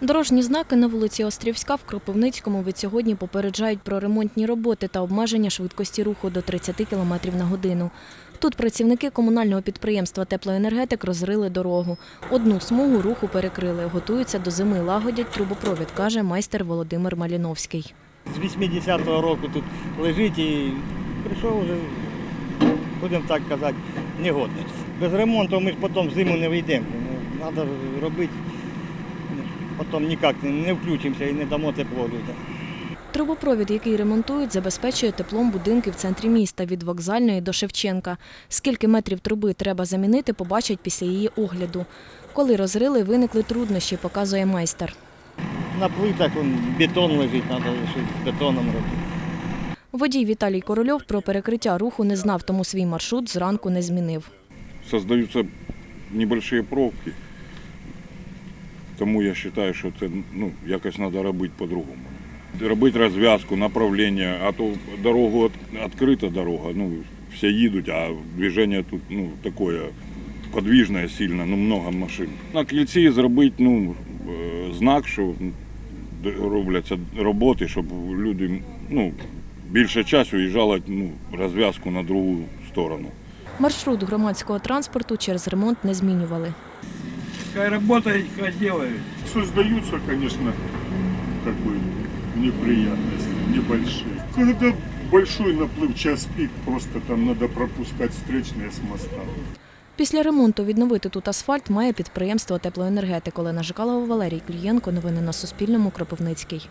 Дорожні знаки на вулиці Острівська в Кропивницькому від сьогодні попереджають про ремонтні роботи та обмеження швидкості руху до 30 км на годину. Тут працівники комунального підприємства «Теплоенергетик» розрили дорогу. Одну смугу руху перекрили. Готуються до зими, лагодять трубопровід, каже майстер Володимир Маліновський. З 80-го року тут лежить і прийшов вже, будемо так казати, негодний. Без ремонту ми ж потім зиму не вийдемо. Треба робити, потім ніяк не- включимося і не дамо тепло людям. Трубопровід, який ремонтують, забезпечує теплом будинки в центрі міста від вокзальної до Шевченка. Скільки метрів труби треба замінити, побачать після її огляду. Коли розрили, виникли труднощі, показує майстер. На плитах он, бетон лежить, треба щось з бетоном робити. Водій Віталій Корольов про перекриття руху не знав, тому свій маршрут зранку не змінив. создаются небольшие пробки. Тому я вважаю, що це ну, якось треба робити по-другому. Робити розв'язку, направлення, а то дорогу відкрита дорога, ну, всі їдуть, а движення тут ну, таке подвижне сильно, ну, много машин. На кільці зробити ну, е, знак, що робляться роботи, щоб люди ну, більше часу їжджали ну, розв'язку на другу сторону. Маршрут громадського транспорту через ремонт не змінювали. Пускай работает, пускай делает. Создаются, конечно, как бы неприятности небольшие. Когда большой наплыв час пик, просто там надо пропускать встречные с моста. Після ремонту відновити тут асфальт має підприємство теплоенергетик. Олена Жикалова, Валерій Клієнко. Новини на Суспільному. Кропивницький.